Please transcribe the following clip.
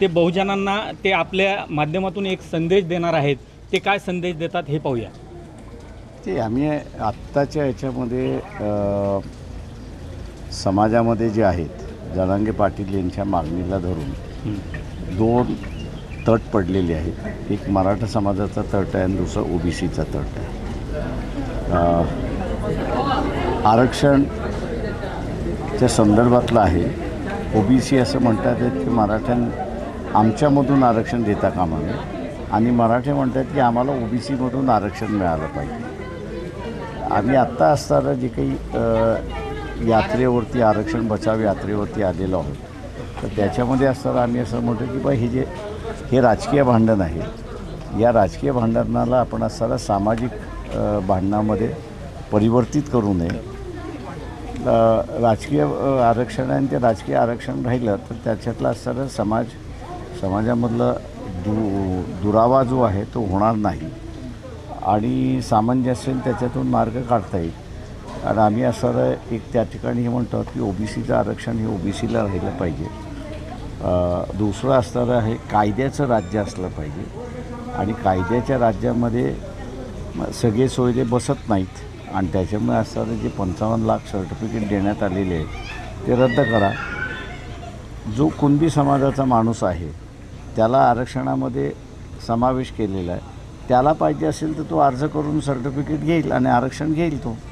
ते बहुजनांना ते आपल्या माध्यमातून एक संदेश देणार आहेत. ते काय संदेश देतात हे पाहूया. ते आम्ही आत्ताच्या याच्यामध्ये समाजामध्ये जे आहेत जरांगे पाटील यांच्या मागणीला धरून दोन तट पडलेले आहेत. एक मराठा समाजाचा तट आहे आणि दुसरा ओबीसीचा तट आहे. आरक्षणच्या संदर्भातलं आहे. ओबीसी असं म्हणतात की मराठ्यां आमच्यामधून आरक्षण देता कामा नये. आणि मराठे म्हणतात की आम्हाला ओबीसीमधून आरक्षण मिळालं पाहिजे. आम्ही आत्ता असताना जे काही यात्रेवरती आरक्षण बचाव यात्रेवरती आलेलो आहोत. तर त्याच्यामध्ये असताना आम्ही असं म्हणतो की बा हे जे हे राजकीय भांडण आहे. या राजकीय भांडणाला आपण असताना सामाजिक भांडणामध्ये परिवर्तित करू नये. राजकीय आरक्षण आणि ते राजकीय आरक्षण राहिलं तर त्याच्यातला असताना समाज समाजामधलं दु दुरावा जो आहे तो होणार नाही. आणि सामंजस्याने त्याच्यातून मार्ग काढता येईल. आणि आम्ही असं एक त्या ठिकाणी हे म्हणतो की ओबीसीचं आरक्षण हे ओबीसीला राहिलं पाहिजे. दुसरं असणारं हे कायद्याचं राज्य असलं पाहिजे. आणि कायद्याच्या राज्यामध्ये सगळे सोयरे बसत नाहीत. आणि त्याच्यामुळे असणारे जे पंचावन्न लाख सर्टिफिकेट देण्यात आलेले आहेत ते रद्द करा. जो कुणबी समाजाचा माणूस आहे त्याला आरक्षणामध्ये समावेश केलेला आहे. त्याला पाहिजे असेल तर तो अर्ज करून सर्टिफिकेट घेईल आणि आरक्षण घेईल तो.